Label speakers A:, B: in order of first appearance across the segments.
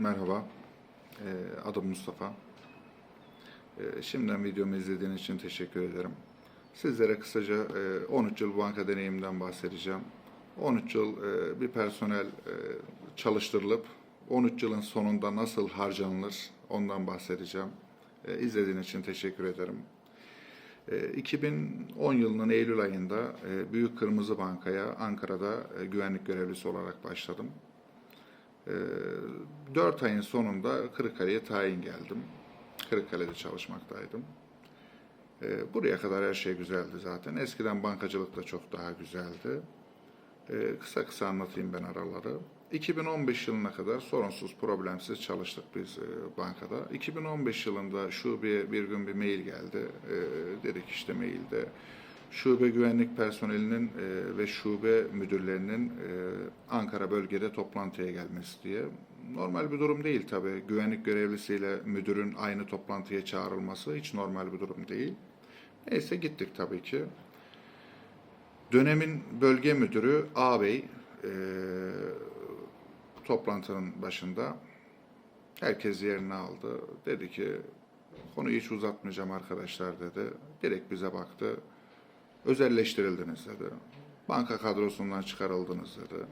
A: Merhaba, Ee, adım Mustafa. Ee, Şimdiden videomu izlediğiniz için teşekkür ederim. Sizlere kısaca e, 13 yıl banka deneyimimden bahsedeceğim. 13 yıl e, bir personel e, çalıştırılıp 13 yılın sonunda nasıl harcanılır ondan bahsedeceğim. E, İzlediğiniz için teşekkür ederim. E, 2010 yılının Eylül ayında e, Büyük Kırmızı Banka'ya Ankara'da e, güvenlik görevlisi olarak başladım. 4 ayın sonunda Kırıkkale'ye tayin geldim. Kırıkkale'de çalışmaktaydım. Ee, Buraya kadar her şey güzeldi zaten. Eskiden bankacılık da çok daha güzeldi. Ee, Kısa kısa anlatayım ben araları. 2015 yılına kadar sorunsuz, problemsiz çalıştık biz e, bankada. 2015 yılında şubeye bir gün bir mail geldi. Ee, Dedik işte mailde şube güvenlik personelinin e, ve şube müdürlerinin e, Ankara bölgede toplantıya gelmesi diye. Normal bir durum değil tabii. Güvenlik görevlisiyle müdürün aynı toplantıya çağrılması hiç normal bir durum değil. Neyse gittik tabii ki. Dönemin bölge müdürü ağabey e, toplantının başında herkes yerini aldı. Dedi ki konuyu hiç uzatmayacağım arkadaşlar dedi. Direkt bize baktı. Özelleştirildiniz dedi. Banka kadrosundan çıkarıldınız dedi.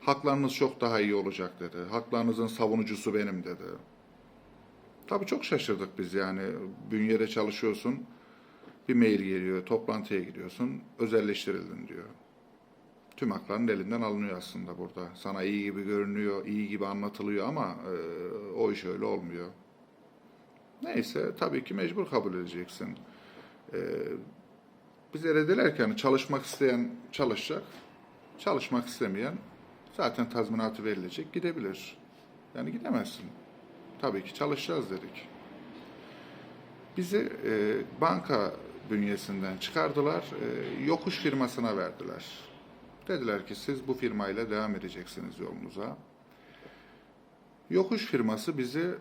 A: Haklarınız çok daha iyi olacak dedi. Haklarınızın savunucusu benim dedi. Tabii çok şaşırdık biz yani. Bünyede çalışıyorsun. Bir mail geliyor, toplantıya gidiyorsun. Özelleştirildin diyor. Tüm hakların elinden alınıyor aslında burada. Sana iyi gibi görünüyor, iyi gibi anlatılıyor ama e, o iş öyle olmuyor. Neyse tabii ki mecbur kabul edeceksin. E, bize dediler ki hani çalışmak isteyen çalışacak, çalışmak istemeyen zaten tazminatı verilecek gidebilir. Yani gidemezsin. Tabii ki çalışacağız dedik. Bizi e, banka bünyesinden çıkardılar, e, yokuş firmasına verdiler. Dediler ki siz bu firmayla devam edeceksiniz yolunuza. Yokuş firması bizi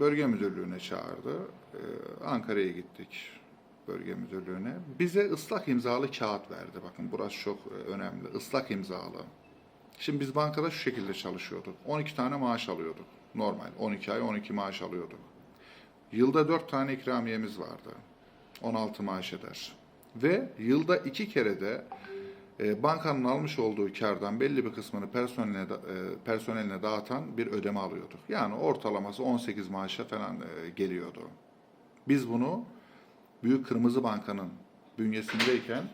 A: bölge müdürlüğüne çağırdı. E, Ankara'ya gittik bölge müdürlüğüne. Bize ıslak imzalı kağıt verdi. Bakın burası çok e, önemli. Islak imzalı. Şimdi biz bankada şu şekilde çalışıyorduk. 12 tane maaş alıyorduk. Normal. 12 ay 12 maaş alıyorduk. Yılda 4 tane ikramiyemiz vardı. 16 maaş eder. Ve yılda iki kere de e, bankanın almış olduğu kardan belli bir kısmını personeline, e, personeline dağıtan bir ödeme alıyorduk. Yani ortalaması 18 maaşa falan geliyordu. Biz bunu Büyük Kırmızı Banka'nın bünyesindeyken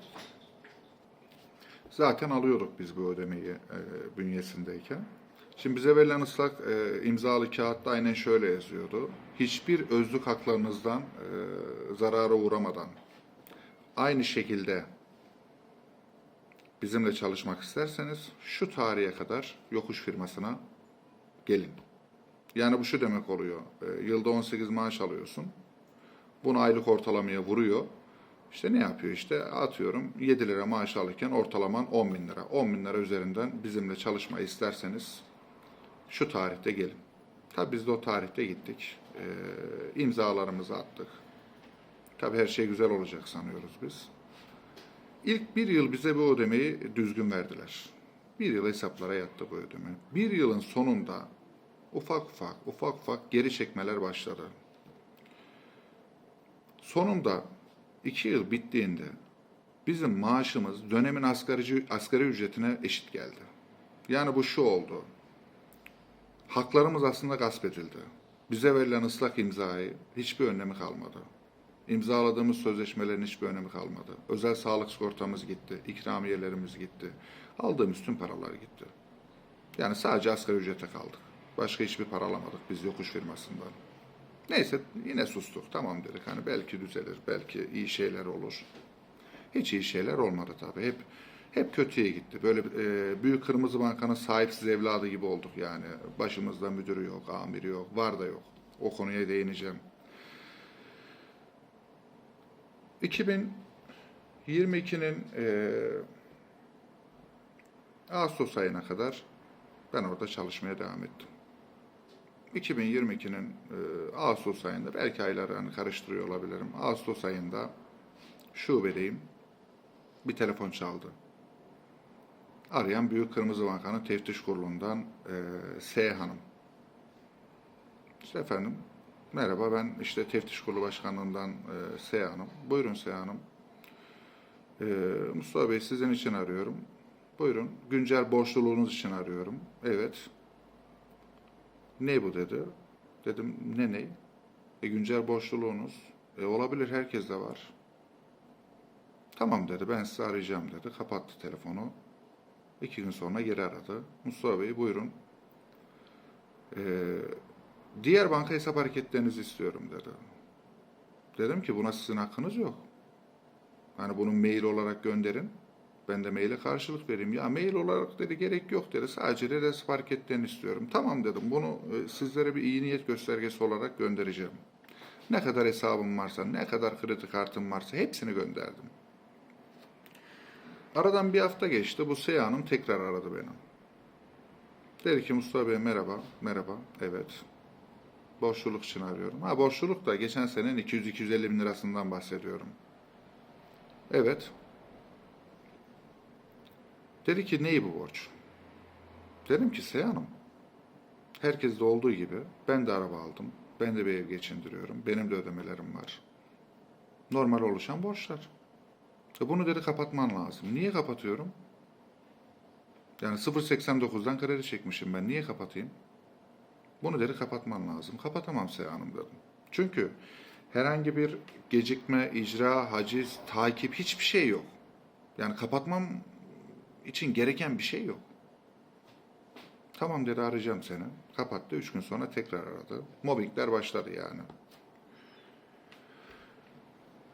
A: zaten alıyorduk biz bu ödemeyi e, bünyesindeyken. Şimdi bize verilen ıslak e, imzalı kağıtta aynen şöyle yazıyordu. Hiçbir özlük haklarınızdan e, zarara uğramadan aynı şekilde bizimle çalışmak isterseniz şu tarihe kadar yokuş firmasına gelin. Yani bu şu demek oluyor. E, yılda 18 maaş alıyorsun. Bunu aylık ortalamaya vuruyor. İşte ne yapıyor işte atıyorum 7 lira maaş alırken ortalaman 10 bin lira. 10 bin lira üzerinden bizimle çalışmayı isterseniz şu tarihte gelin. Tabii biz de o tarihte gittik. Ee, imzalarımızı attık. Tabii her şey güzel olacak sanıyoruz biz. İlk bir yıl bize bu ödemeyi düzgün verdiler. Bir yıl hesaplara yattı bu ödeme. Bir yılın sonunda ufak ufak ufak ufak geri çekmeler başladı. Sonunda iki yıl bittiğinde bizim maaşımız dönemin asgari, asgari ücretine eşit geldi. Yani bu şu oldu. Haklarımız aslında gasp edildi. Bize verilen ıslak imzayı hiçbir önemi kalmadı. İmzaladığımız sözleşmelerin hiçbir önemi kalmadı. Özel sağlık sigortamız gitti, ikramiyelerimiz gitti. Aldığımız tüm paralar gitti. Yani sadece asgari ücrete kaldık. Başka hiçbir para alamadık biz yokuş firmasından. Neyse yine sustuk. Tamam dedik hani belki düzelir, belki iyi şeyler olur. Hiç iyi şeyler olmadı tabii. Hep hep kötüye gitti. Böyle e, büyük kırmızı bankanın sahipsiz evladı gibi olduk yani. Başımızda müdürü yok, amiri yok, var da yok. O konuya değineceğim. 2022'nin e, Ağustos ayına kadar ben orada çalışmaya devam ettim. 2022'nin e, Ağustos ayında belki aylarını karıştırıyor olabilirim. Ağustos ayında şubedeyim. Bir telefon çaldı. Arayan Büyük Kırmızı Banka'nın teftiş kurulundan e, S Hanım. İşte efendim merhaba ben işte teftiş kurulu başkanlığından e, S Hanım. Buyurun S Hanım. E, Mustafa Bey sizin için arıyorum. Buyurun güncel borçluluğunuz için arıyorum. Evet. Ne bu dedi. Dedim ne ne? E, güncel borçluluğunuz. E, olabilir herkes de var. Tamam dedi ben sizi arayacağım dedi. Kapattı telefonu. İki gün sonra geri aradı. Mustafa Bey buyurun. Ee, diğer banka hesap hareketlerinizi istiyorum dedi. Dedim ki buna sizin hakkınız yok. Hani bunu mail olarak gönderin. Ben de maile karşılık vereyim. Ya mail olarak dedi gerek yok dedi. Sadece de hesap hareketlerini istiyorum. Tamam dedim. Bunu e, sizlere bir iyi niyet göstergesi olarak göndereceğim. Ne kadar hesabım varsa, ne kadar kredi kartım varsa hepsini gönderdim. Aradan bir hafta geçti. Bu Seyha Hanım tekrar aradı beni. Dedi ki Mustafa Bey merhaba. Merhaba. Evet. Borçluluk için arıyorum. Ha borçluluk da geçen senenin 200-250 bin lirasından bahsediyorum. Evet. Dedi ki neyi bu borç? Dedim ki Seyha Hanım. Herkeste olduğu gibi ben de araba aldım. Ben de bir ev geçindiriyorum. Benim de ödemelerim var. Normal oluşan borçlar. E bunu dedi kapatman lazım. Niye kapatıyorum? Yani 0.89'dan kredi çekmişim ben. Niye kapatayım? Bunu dedi kapatman lazım. Kapatamam Seha Hanım dedim. Çünkü herhangi bir gecikme, icra, haciz, takip hiçbir şey yok. Yani kapatmam için gereken bir şey yok. Tamam dedi arayacağım seni. Kapattı. Üç gün sonra tekrar aradı. Mobbingler başladı yani.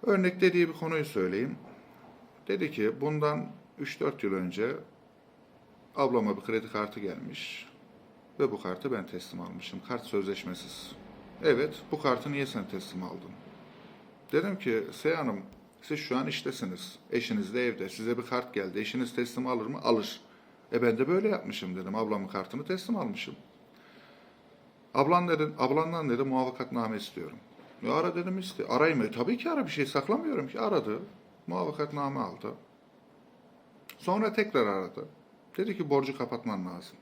A: Örnek dediği bir konuyu söyleyeyim. Dedi ki bundan 3-4 yıl önce ablama bir kredi kartı gelmiş ve bu kartı ben teslim almışım. Kart sözleşmesiz. Evet, bu kartı niye sen teslim aldın? Dedim ki Seyhan Hanım, siz şu an iştesiniz. Eşiniz de evde. Size bir kart geldi. Eşiniz teslim alır mı? Alır. E ben de böyle yapmışım dedim. Ablamın kartını teslim almışım. Ablan dedi, ablandan dedi muvaffakatname istiyorum. Ya ara dedim iste. Arayayım mı? Tabii ki ara bir şey saklamıyorum ki. Aradı. Muvaffakatname aldı. Sonra tekrar aradı. Dedi ki borcu kapatman lazım.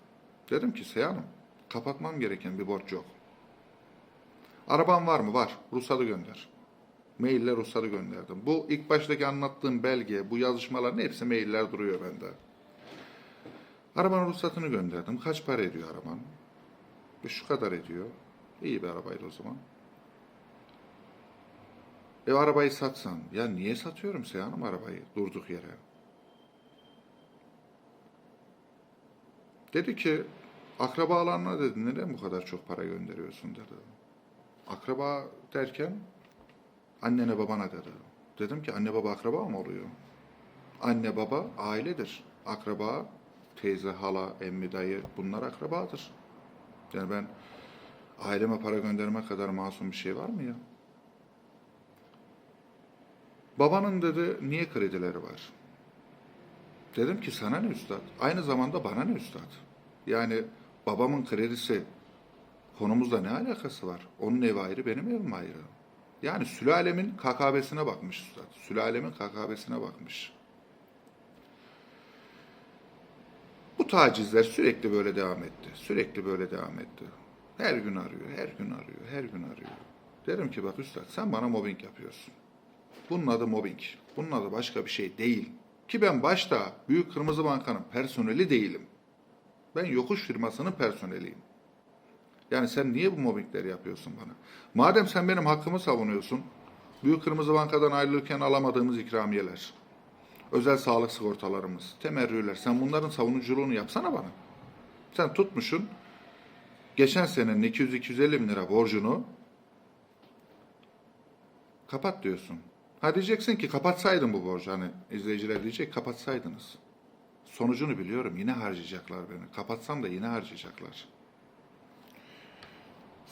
A: Dedim ki Seyhan Hanım kapatmam gereken bir borç yok. Araban var mı? Var. Ruhsatı gönder. Maille ruhsatı gönderdim. Bu ilk baştaki anlattığım belge, bu yazışmaların hepsi mailler duruyor bende. Arabanın ruhsatını gönderdim. Kaç para ediyor araban? E, Şu kadar ediyor. İyi bir arabaydı o zaman. E arabayı satsan. Ya niye satıyorum Seyhan'ım arabayı durduk yere? Dedi ki akrabalarına dedi neden bu kadar çok para gönderiyorsun dedi. Akraba derken annene babana dedi. Dedim ki anne baba akraba mı oluyor? Anne baba ailedir. Akraba teyze, hala, emmi, dayı bunlar akrabadır. Yani ben aileme para gönderme kadar masum bir şey var mı ya? Babanın dedi niye kredileri var? Dedim ki sana ne üstad? Aynı zamanda bana ne üstad? Yani babamın kredisi konumuzda ne alakası var? Onun evi ayrı, benim evim ayrı. Yani sülalemin KKB'sine bakmış üstad. Sülalemin KKB'sine bakmış. Bu tacizler sürekli böyle devam etti. Sürekli böyle devam etti. Her gün arıyor, her gün arıyor, her gün arıyor. Derim ki bak üstad sen bana mobbing yapıyorsun. Bunun adı mobbing. Bunun adı başka bir şey değil. Ki ben başta Büyük Kırmızı Banka'nın personeli değilim. Ben yokuş firmasının personeliyim. Yani sen niye bu mobbingleri yapıyorsun bana? Madem sen benim hakkımı savunuyorsun, Büyük Kırmızı Banka'dan ayrılırken alamadığımız ikramiyeler, özel sağlık sigortalarımız, temerrüler, sen bunların savunuculuğunu yapsana bana. Sen tutmuşsun, geçen senenin 200-250 bin lira borcunu kapat diyorsun. Ha diyeceksin ki kapatsaydın bu borcu. Hani izleyiciler diyecek kapatsaydınız. Sonucunu biliyorum yine harcayacaklar beni. Kapatsam da yine harcayacaklar.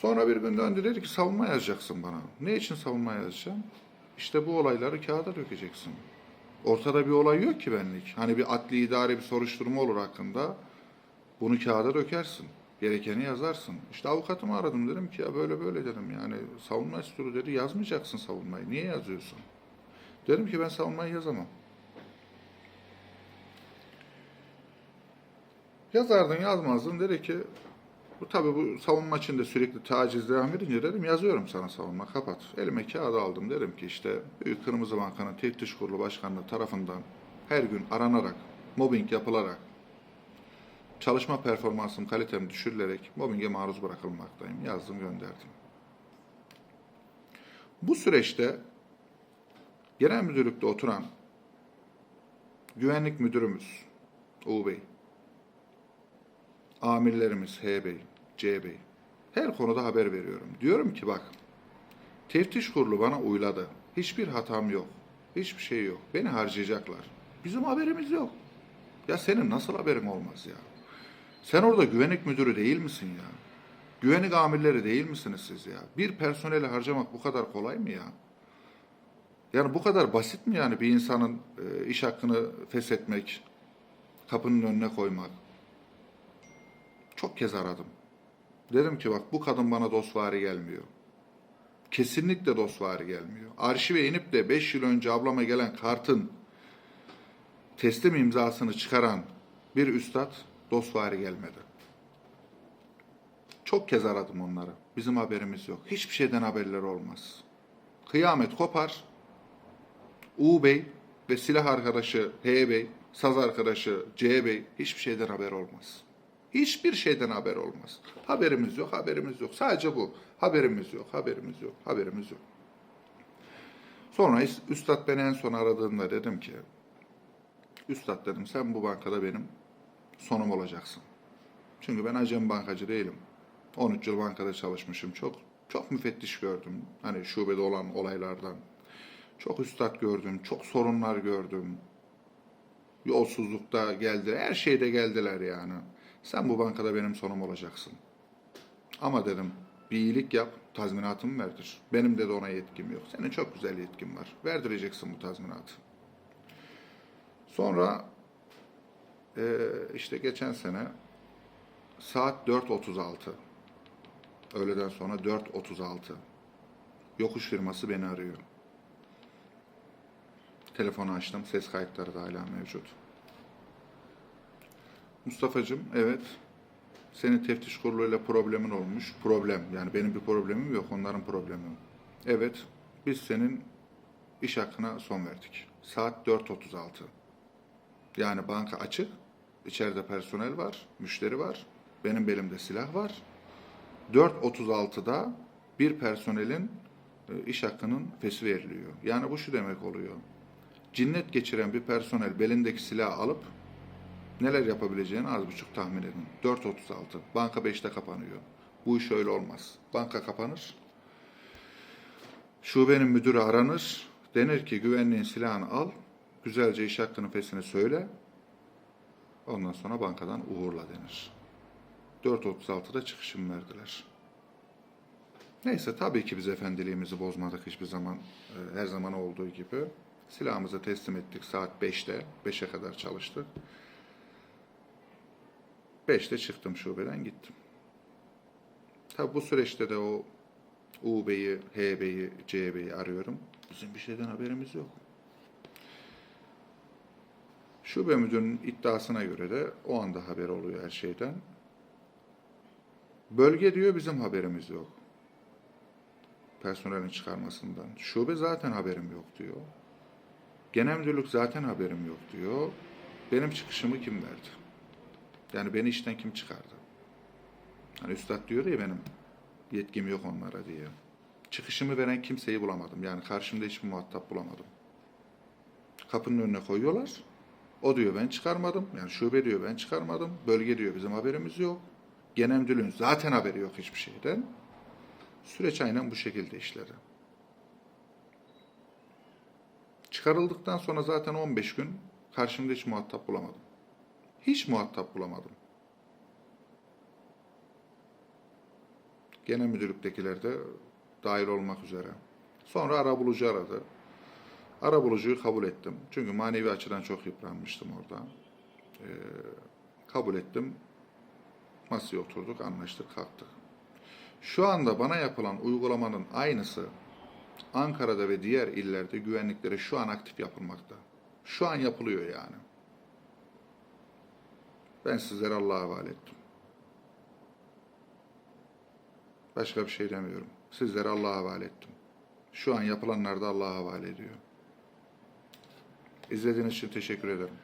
A: Sonra bir gün döndü dedi ki savunma yazacaksın bana. Ne için savunma yazacağım? İşte bu olayları kağıda dökeceksin. Ortada bir olay yok ki benlik. Hani bir adli idare bir soruşturma olur hakkında. Bunu kağıda dökersin. Gerekeni yazarsın. İşte avukatımı aradım dedim ki ya böyle böyle dedim yani savunma istiyor dedi yazmayacaksın savunmayı. Niye yazıyorsun? Dedim ki ben savunmayı yazamam. Yazardın yazmazdın dedi ki bu tabii bu savunma içinde sürekli taciz devam edince dedim yazıyorum sana savunma kapat. Elime kağıt aldım dedim ki işte Büyük Kırmızı Banka'nın teftiş kurulu başkanlığı tarafından her gün aranarak, mobbing yapılarak, çalışma performansım, kalitem düşürülerek mobbinge maruz bırakılmaktayım. Yazdım gönderdim. Bu süreçte genel müdürlükte oturan güvenlik müdürümüz Uğur Bey, amirlerimiz H Bey, C Bey, her konuda haber veriyorum. Diyorum ki bak, teftiş kurulu bana uyladı. Hiçbir hatam yok. Hiçbir şey yok. Beni harcayacaklar. Bizim haberimiz yok. Ya senin nasıl haberin olmaz ya? Sen orada güvenlik müdürü değil misin ya? Güvenlik amirleri değil misiniz siz ya? Bir personeli harcamak bu kadar kolay mı ya? Yani bu kadar basit mi yani bir insanın e, iş hakkını feshetmek, kapının önüne koymak? Çok kez aradım. Dedim ki bak bu kadın bana dostvari gelmiyor. Kesinlikle dostvari gelmiyor. Arşive inip de 5 yıl önce ablama gelen kartın teslim imzasını çıkaran bir üstad dostvari gelmedi. Çok kez aradım onları. Bizim haberimiz yok. Hiçbir şeyden haberleri olmaz. Kıyamet kopar. U Bey ve silah arkadaşı H Bey, saz arkadaşı C Bey hiçbir şeyden haber olmaz. Hiçbir şeyden haber olmaz. Haberimiz yok, haberimiz yok. Sadece bu. Haberimiz yok, haberimiz yok, haberimiz yok. Sonra Üstad beni en son aradığında dedim ki, Üstad dedim sen bu bankada benim sonum olacaksın. Çünkü ben acem bankacı değilim. 13 yıl bankada çalışmışım. Çok çok müfettiş gördüm. Hani şubede olan olaylardan. Çok üstad gördüm. Çok sorunlar gördüm. Yolsuzlukta geldi. Her şeyde geldiler yani. Sen bu bankada benim sonum olacaksın. Ama dedim bir iyilik yap, tazminatımı verdir. Benim de ona yetkim yok. Senin çok güzel yetkin var. Verdireceksin bu tazminatı. Sonra eee, işte geçen sene saat 4.36 öğleden sonra 4.36 yokuş firması beni arıyor. Telefonu açtım. Ses kayıtları da hala mevcut. Mustafa'cığım evet senin teftiş kuruluyla problemin olmuş. Problem yani benim bir problemim yok onların problemi. Evet biz senin iş hakkına son verdik. Saat 4.36. Yani banka açık. içeride personel var, müşteri var. Benim belimde silah var. 4.36'da bir personelin e, iş hakkının fesi veriliyor. Yani bu şu demek oluyor. Cinnet geçiren bir personel belindeki silahı alıp neler yapabileceğini az buçuk tahmin edin. 4.36. Banka 5'te kapanıyor. Bu iş öyle olmaz. Banka kapanır. Şubenin müdürü aranır. Denir ki güvenliğin silahını al. Güzelce iş hakkının fesini söyle. Ondan sonra bankadan uğurla denir. 4.36'da çıkışım verdiler. Neyse tabii ki biz efendiliğimizi bozmadık hiçbir zaman. e, Her zaman olduğu gibi. Silahımızı teslim ettik saat 5'te. 5'e kadar çalıştık. 5'te çıktım şubeden gittim. Tabii bu süreçte de o U Bey'i, H Bey'i, C Bey'i arıyorum. Bizim bir şeyden haberimiz yok. Şube müdürünün iddiasına göre de o anda haber oluyor her şeyden. Bölge diyor bizim haberimiz yok. Personelin çıkarmasından. Şube zaten haberim yok diyor. Genel müdürlük zaten haberim yok diyor. Benim çıkışımı kim verdi? Yani beni işten kim çıkardı? Hani üstad diyor ya benim yetkim yok onlara diye. Çıkışımı veren kimseyi bulamadım. Yani karşımda hiçbir muhatap bulamadım. Kapının önüne koyuyorlar. O diyor ben çıkarmadım. Yani şube diyor ben çıkarmadım. Bölge diyor bizim haberimiz yok. Genel müdürlüğün zaten haberi yok hiçbir şeyden. Süreç aynen bu şekilde işledi. Çıkarıldıktan sonra zaten 15 gün karşımda hiç muhatap bulamadım. Hiç muhatap bulamadım. Genel müdürlüktekiler de dahil olmak üzere. Sonra arabulucu aradı. Arabulucuyu kabul ettim. Çünkü manevi açıdan çok yıpranmıştım orada. Ee, kabul ettim. Masaya oturduk, anlaştık, kalktık. Şu anda bana yapılan uygulamanın aynısı Ankara'da ve diğer illerde güvenliklere şu an aktif yapılmakta. Şu an yapılıyor yani. Ben sizleri Allah'a havale. Başka bir şey demiyorum. Sizleri Allah'a havale. Şu an yapılanlar da Allah'a havale ediyor. İzlediğiniz için teşekkür ederim.